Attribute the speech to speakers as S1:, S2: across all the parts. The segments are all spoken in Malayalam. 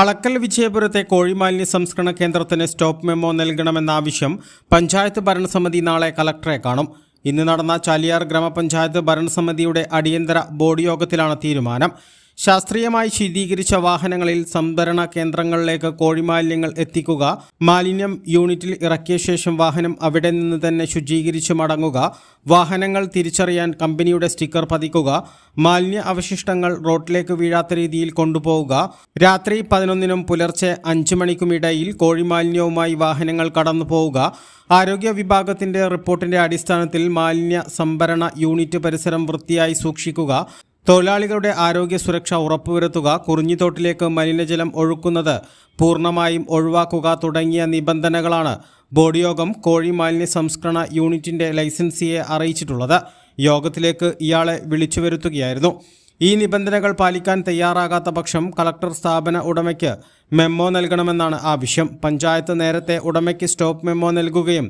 S1: അളക്കൽ വിജയപുരത്തെ കോഴിമാലിന്യ സംസ്കരണ കേന്ദ്രത്തിന് സ്റ്റോപ്പ് മെമ്മോ നൽകണമെന്ന ആവശ്യം പഞ്ചായത്ത് ഭരണസമിതി നാളെ കലക്ടറെ കാണും. ഇന്ന് നടന്ന ചാലിയാർ ഗ്രാമപഞ്ചായത്ത് ഭരണസമിതിയുടെ അടിയന്തര ബോർഡ് യോഗത്തിലാണ് തീരുമാനം. ശാസ്ത്രീയമായി ശീതീകരിച്ച വാഹനങ്ങളിൽ സംഭരണ കേന്ദ്രങ്ങളിലേക്ക് കോഴിമാലിന്യങ്ങൾ എത്തിക്കുക മാലിന്യം യൂണിറ്റിൽ ഇറക്കിയ ശേഷം വാഹനം അവിടെ നിന്ന് തന്നെ ശുചീകരിച്ച് മടങ്ങുക വാഹനങ്ങൾ തിരിച്ചറിയാൻ കമ്പനിയുടെ സ്റ്റിക്കർ പതിക്കുക മാലിന്യ അവശിഷ്ടങ്ങൾ റോഡിലേക്ക് വീഴാത്ത രീതിയിൽ കൊണ്ടുപോവുക രാത്രി പതിനൊന്നിനും പുലർച്ചെ അഞ്ച് മണിക്കുമിടയിൽ കോഴിമാലിന്യവുമായി വാഹനങ്ങൾ കടന്നു പോവുക. ആരോഗ്യ വിഭാഗത്തിന്റെ റിപ്പോർട്ടിന്റെ അടിസ്ഥാനത്തിൽ മാലിന്യ സംഭരണ യൂണിറ്റ് പരിസരം വൃത്തിയായി സൂക്ഷിക്കുക. തൊഴിലാളികളുടെ ആരോഗ്യ സുരക്ഷ ഉറപ്പുവരുത്തുക കുറിഞ്ഞിത്തോട്ടിലേക്ക് മലിനജലം ഒഴുക്കുന്നത് പൂർണമായും ഒഴിവാക്കുക തുടങ്ങിയ നിബന്ധനകളാണ് ബോർഡ് യോഗം കോഴി മാലിന്യ സംസ്കരണ യൂണിറ്റിന്റെ ലൈസൻസിയെ അറിയിച്ചിട്ടുള്ളത്. യോഗത്തിലേക്ക് ഇയാളെ വിളിച്ചു വരുത്തുകയായിരുന്നു ഈ നിബന്ധനകൾ പാലിക്കാൻ തയ്യാറാകാത്ത പക്ഷം കളക്ടർ സ്ഥാപന ഉടമയ്ക്ക് മെമ്മോ നൽകണമെന്നാണ് ആവശ്യം. പഞ്ചായത്ത് നേരത്തെ ഉടമയ്ക്ക് സ്റ്റോപ്പ് മെമ്മോ നൽകുകയും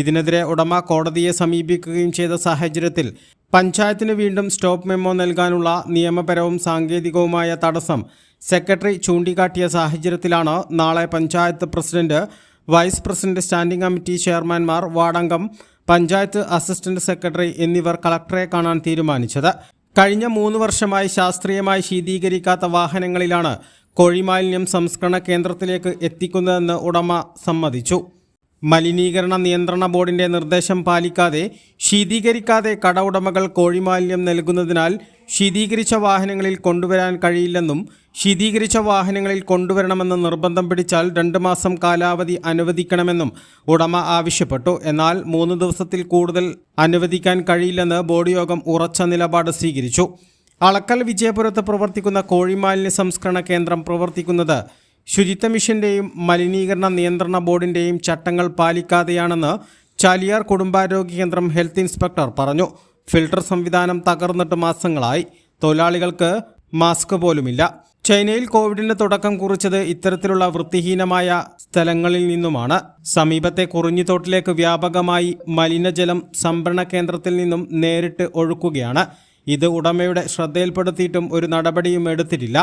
S1: ഇതിനെതിരെ ഉടമ കോടതിയെ സമീപിക്കുകയും ചെയ്ത സാഹചര്യത്തിൽ പഞ്ചായത്തിന് വീണ്ടും സ്റ്റോപ്പ് മെമ്മോ നൽകാനുള്ള നിയമപരവും സാങ്കേതികവുമായ തടസ്സം സെക്രട്ടറി ചൂണ്ടിക്കാട്ടിയ സാഹചര്യത്തിലാണ് നാളെ panchayat president vice president standing committee ചെയർമാൻമാർ വാർഡംഗം പഞ്ചായത്ത് അസിസ്റ്റന്റ് സെക്രട്ടറി എന്നിവർ കളക്ടറെ കാണാൻ തീരുമാനിച്ചത്. കഴിഞ്ഞ മൂന്ന് വർഷമായി ശാസ്ത്രീയമായി ശീതീകരിക്കാത്ത വാഹനങ്ങളിലാണ് കോഴിമാലിന്യം സംസ്കരണ കേന്ദ്രത്തിലേക്ക് എത്തിക്കുന്നതെന്ന് ഉടമ സമ്മതിച്ചു. മലിനീകരണ നിയന്ത്രണ ബോർഡിന്റെ നിർദ്ദേശം പാലിക്കാതെ ശീതീകരിക്കാതെ കട ഉടമകൾ കോഴിമാലിന്യം നൽകുന്നതിനാൽ ശീതീകരിച്ച വാഹനങ്ങളിൽ കൊണ്ടുവരാൻ കഴിയില്ലെന്നും ശീതീകരിച്ച വാഹനങ്ങളിൽ കൊണ്ടുവരണമെന്ന് നിർബന്ധം പിടിച്ചാൽ രണ്ട് മാസം കാലാവധി അനുവദിക്കണമെന്നും ഉടമ ആവശ്യപ്പെട്ടു. എന്നാൽ മൂന്ന് ദിവസത്തിൽ കൂടുതൽ അനുവദിക്കാൻ കഴിയില്ലെന്ന് ബോർഡ് യോഗം ഉറച്ച നിലപാട് സ്വീകരിച്ചു. അളക്കൽ വിജയപുരത്ത് പ്രവർത്തിക്കുന്ന കോഴിമാലിന്യ സംസ്കരണ കേന്ദ്രം പ്രവർത്തിക്കുന്നത് ശുചിത്വ മിഷന്റെയും മലിനീകരണ നിയന്ത്രണ ബോർഡിന്റെയും ചട്ടങ്ങൾ പാലിക്കാതെയാണെന്ന് ചാലിയാർ കുടുംബാരോഗ്യ കേന്ദ്രം ഹെൽത്ത് ഇൻസ്പെക്ടർ പറഞ്ഞു. ഫിൽട്ടർ സംവിധാനം തകർന്നിട്ട് മാസങ്ങളായി. തൊഴിലാളികൾക്ക് മാസ്ക് പോലുമില്ല. ചൈനയിൽ കോവിഡിന്റെ തുടക്കം കുറിച്ചത് ഇത്തരത്തിലുള്ള വൃത്തിഹീനമായ സ്ഥലങ്ങളിൽ നിന്നുമാണ്. സമീപത്തെ കുറിഞ്ഞിത്തോട്ടിലേക്ക് വ്യാപകമായി മലിനജലം സംഭരണ കേന്ദ്രത്തിൽ നിന്നും നേരിട്ട് ഒഴുക്കുകയാണ്. ഇത് ഉടമയുടെ ശ്രദ്ധയിൽപ്പെടുത്തിയിട്ടും ഒരു നടപടിയും എടുത്തിട്ടില്ല.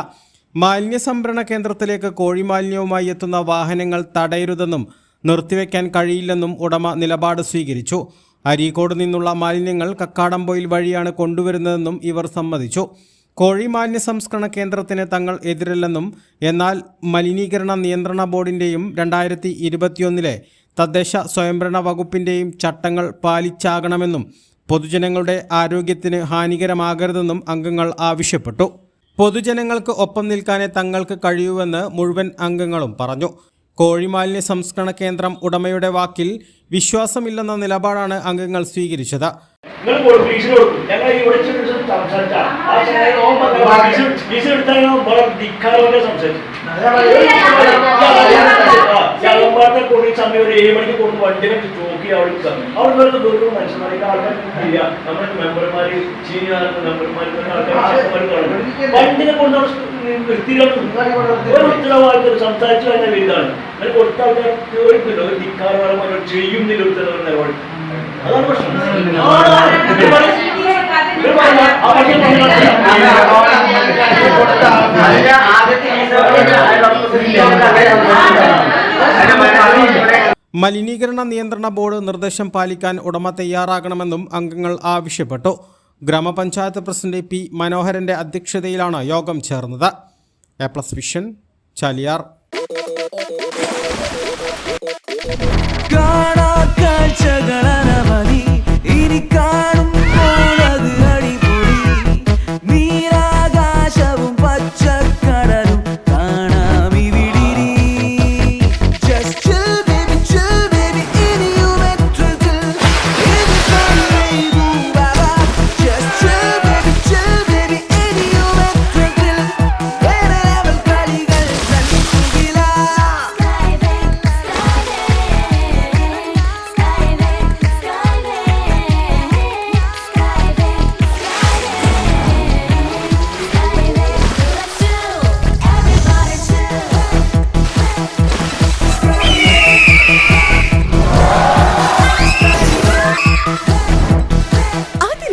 S1: മാലിന്യ സംഭരണ കേന്ദ്രത്തിലേക്ക് കോഴിമാലിന്യവുമായി എത്തുന്ന വാഹനങ്ങൾ തടയരുതെന്നും നിർത്തിവെക്കാൻ കഴിയില്ലെന്നും ഉടമ നിലപാട് സ്വീകരിച്ചു. അരീക്കോട് നിന്നുള്ള മാലിന്യങ്ങൾ കക്കാടംപോയിൽ വഴിയാണ് കൊണ്ടുവരുന്നതെന്നും ഇവർ സമ്മതിച്ചു. കോഴി മാലിന്യ സംസ്കരണ കേന്ദ്രത്തിന് തങ്ങൾ എതിരല്ലെന്നും എന്നാൽ മലിനീകരണ നിയന്ത്രണ ബോർഡിന്റെയും രണ്ടായിരത്തി ഇരുപത്തിയൊന്നിലെ തദ്ദേശ സ്വയംഭരണ വകുപ്പിന്റെയും ചട്ടങ്ങൾ പാലിച്ചാകണമെന്നും പൊതുജനങ്ങളുടെ ആരോഗ്യത്തിന് ഹാനികരമാകരുതെന്നും അംഗങ്ങൾ ആവശ്യപ്പെട്ടു. പൊതുജനങ്ങൾക്ക് ഒപ്പം നിൽക്കാനേ തങ്ങൾക്ക് കഴിയൂവെന്ന് മുഴുവൻ അംഗങ്ങളും പറഞ്ഞു. കോഴിമാലിന്യ സംസ്കരണ കേന്ദ്രം ഉടമയുടെ വാക്കിൽ വിശ്വാസമില്ലെന്ന നിലപാടാണ് അംഗങ്ങൾ സ്വീകരിച്ചത്.
S2: സംസാരിച്ച. ഞങ്ങളുടെ കൂടി സമയം ഒരു ഏഴ് മണിക്ക് കൊടുത്ത് വണ്ടിനെ ചോക്കി അവിടെ സമയം അവിടെ നിന്ന് വെറുതെ മനുഷ്യന്മാരെ ആൾക്കാർ നമ്മുടെ മെമ്പർമാര് സീനിയർ മെമ്പർമാർ വണ്ടിനെ കൊണ്ട് ഒരു ഉത്തരവാദിത്തം സംസാരിച്ചു തന്നെ വലുതാണ്. അങ്ങനെ കൊടുത്ത ആൾക്കാർ കേൾക്കില്ല ഒരു ധിക്കാരപരമായി ചെയ്യുന്നില്ല ഒരു നിലപാട് അതാണ് പ്രശ്നം ആടാ. ഇത് പറയും. ഇത് പറയും. ആ പക്ഷേ
S1: മലിനീകരണ നിയന്ത്രണ ബോർഡ് നിർദ്ദേശം പാലിക്കാൻ ഉടമ തയ്യാറാകണമെന്നും അംഗങ്ങൾ ആവശ്യപ്പെട്ടു. ഗ്രാമപഞ്ചായത്ത് പ്രസിഡന്റ് പി മനോഹരന്റെ അധ്യക്ഷതയിലാണ് യോഗം ചേർന്നത്. A plus vision Chaliyar.
S3: കാണാ